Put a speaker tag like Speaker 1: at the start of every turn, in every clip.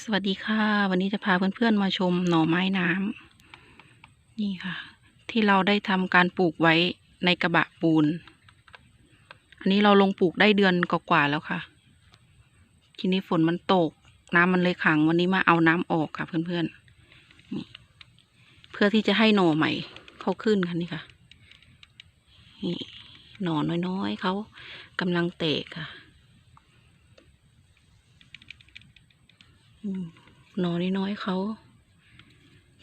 Speaker 1: สวัสดีค่ะ วันนี้จะพาเพื่อนๆมาชมหน่อไม้น้ำนี่ค่ะ ที่เราได้ทำการปลูกไว้ในกระบะปูน อันนี้เราลงปลูกได้เดือนกว่าๆแล้วค่ะ ทีนี้ฝนมันตก น้ำมันเลยขังวันนี้มาเอาน้ำออกค่ะเพื่อนๆนี่เพื่อที่จะให้หน่อใหม่เขาขึ้นค่ะนี่ค่ะนี่หน่อน้อยๆเขากำลังเตะค่ะ อืม หนอน้อยเขา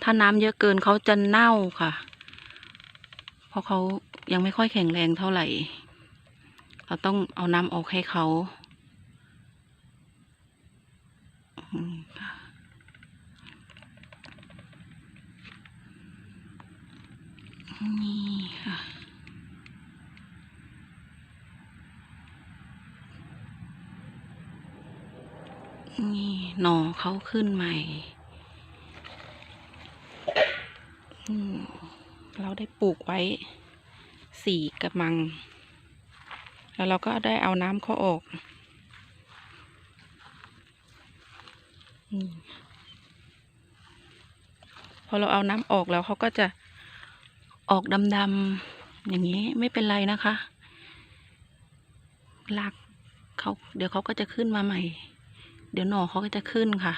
Speaker 1: ถ้าน้ำเยอะเกินเขาจะเน่าค่ะ เพราะเขายังไม่ค่อยแข็งแรงเท่าไหร่ เราต้องเอาน้ำออกให้เขาอืมนี่ค่ะ นี่หน่อเขาขึ้นใหม่เราได้ปลูกไว้สี่กระมัง แล้วเราก็ได้เอาน้ำเขาออกอพอเราเอาน้ำออกแล้วเขาก็จะออกดำๆอย่างนี้ไม่เป็นไรนะคะรากเขาเดี๋ยวเขาก็จะขึ้นมาใหม่ เดี๋ยวหน่อเขาก็จะขึ้นค่ะ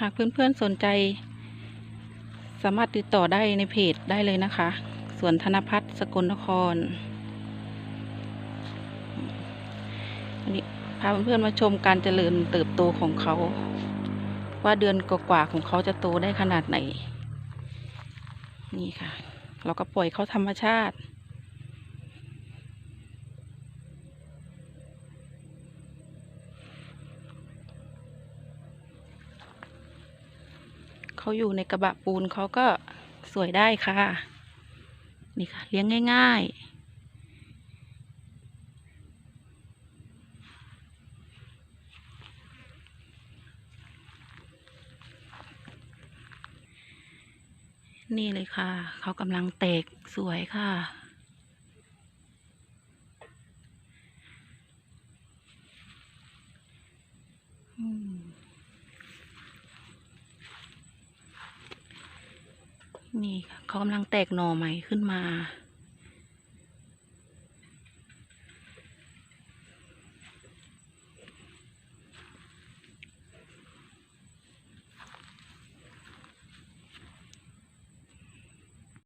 Speaker 1: หากเพื่อนๆสนใจ สามารถติดต่อได้ในเพจได้เลยนะคะส่วนธนพัฒน์สกลนครอันนี้ พาเพื่อนๆมาชมการเจริญเติบโตของเขา ว่าเดือนกว่าๆของเขาจะโตได้ขนาดไหน นี่ค่ะ เราก็ปล่อยเขาธรรมชาติเขาอยู่ในกระบะปูนเขาก็สวยได้ค่ะ นี่ค่ะ เลี้ยงง่าย ๆ นี่เลยค่ะ เขากำลังแตกสวยค่ะ นี่ค่ะ เขากำลังแตกหน่อใหม่ขึ้นมา